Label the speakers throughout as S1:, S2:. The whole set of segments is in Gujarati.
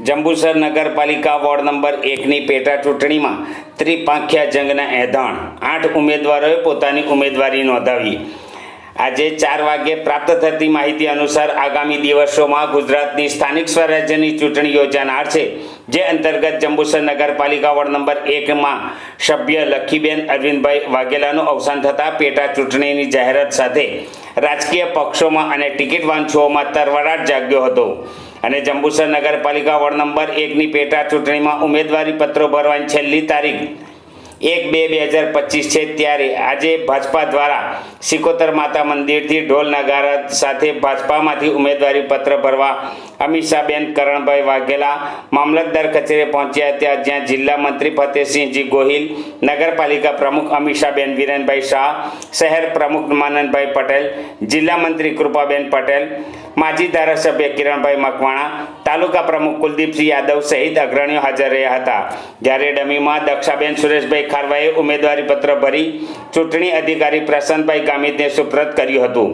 S1: જંબુસર નગરપાલિકા વોર્ડ નંબર એકની પેટા ચૂંટણીમાં ત્રિપાંખ્યા જંગના એધાણ આઠ ઉમેદવારોએ પોતાની ઉમેદવારી નોંધાવી. આજે ચાર વાગ્યે પ્રાપ્ત થતી માહિતી અનુસાર આગામી દિવસોમાં ગુજરાતની સ્થાનિક સ્વરાજ્યની ચૂંટણી યોજાનાર છે, જે અંતર્ગત જંબુસર નગરપાલિકા વોર્ડ નંબર એકમાં સભ્ય લખીબેન અરવિંદભાઈ વાઘેલાનું અવસાન થતાં પેટા ચૂંટણીની જાહેરાત સાથે રાજકીય પક્ષોમાં અને ટિકિટ વાંચુઓમાં તરવરાટ જાગ્યો હતો. અને જંબુસર નગરપાલિકા વોર્ડ નંબર એકની પેટા ચૂંટણીમાં ઉમેદવારી પત્રો ભરવાની છેલ્લી તારીખ એક બે બે હજાર પચીસ છે ત્યારે આજે ભાજપા દ્વારા સિકોતર માતા મંદિરથી ઢોલ નગારા સાથે ભાજપામાંથી ઉમેદવારી પત્ર ભરવા અમીષાબેન કરણભાઈ વાઘેલા, મામલતદાર કચેરી પહોંચ્યા હતા, જ્યાં જિલ્લા મંત્રી ફતેહસિંહજી ગોહિલ, નગરપાલિકા પ્રમુખ અમિષાબેન વિરેનભાઈ શાહ, શહેર પ્રમુખ માનનભાઈ પટેલ, જિલ્લા મંત્રી કૃપાબેન પટેલ, માજી ધારાસભ્ય કિરણભાઈ મકવાણા, તાલુકા પ્રમુખ કુલદીપસિંહ યાદવ સહિત અગ્રણીઓ હાજર રહ્યા હતા. જ્યારે ડમીમાં દક્ષાબેન સુરેશભાઈ ખારવાએ ઉમેદવારીપત્ર ભરી ચૂંટણી અધિકારી પ્રશાંતભાઈ ગામિતને સુપ્રત કર્યું હતું.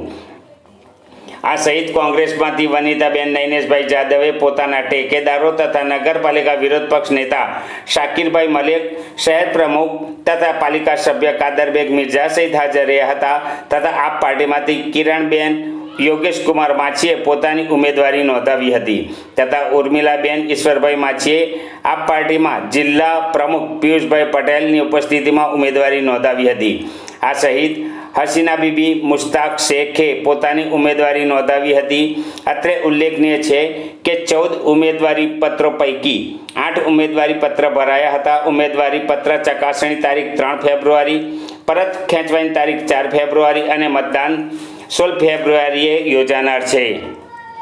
S1: આ સહિત કોંગ્રેસમાંથી વનિતાબેન નૈનેશભાઈ જાદવે પોતાના ટેકેદારો તથા નગરપાલિકા વિરોધ પક્ષ નેતા શાકિરભાઈ મલેક, શહેર પ્રમુખ તથા પાલિકા સભ્ય કાદરબેગ મિર્ઝા સહિત હાજર રહ્યા હતા તથા આપ પાર્ટીમાંથી કિરણબેન યોગેશ કુમાર માછીએ પોતાની ઉમેદવારી નોંધાવી હતી તથા ઉર્મિલાબેન ઈશ્વરભાઈ માછીએ આપ પાર્ટીમાં જિલ્લા પ્રમુખ પિયુષભાઈ પટેલની ઉપસ્થિતિમાં ઉમેદવારી નોંધાવી હતી. આ સહિત હસીના બીબી મુશ્તાક શેખે પોતાની ઉમેદવારી નોંધાવી હતી. અત્રે ઉલ્લેખનીય છે કે ચૌદ ઉમેદવારી પત્રો પૈકી આઠ ઉમેદવારી પત્ર ભરાયા હતા. ઉમેદવારી પત્ર ચકાસણી તારીખ ત્રણ ફેબ્રુઆરી, પરત ખેંચવાની તારીખ ચાર ફેબ્રુઆરી અને મતદાન સોળ ફેબ્રુઆરીએ યોજાનાર છે.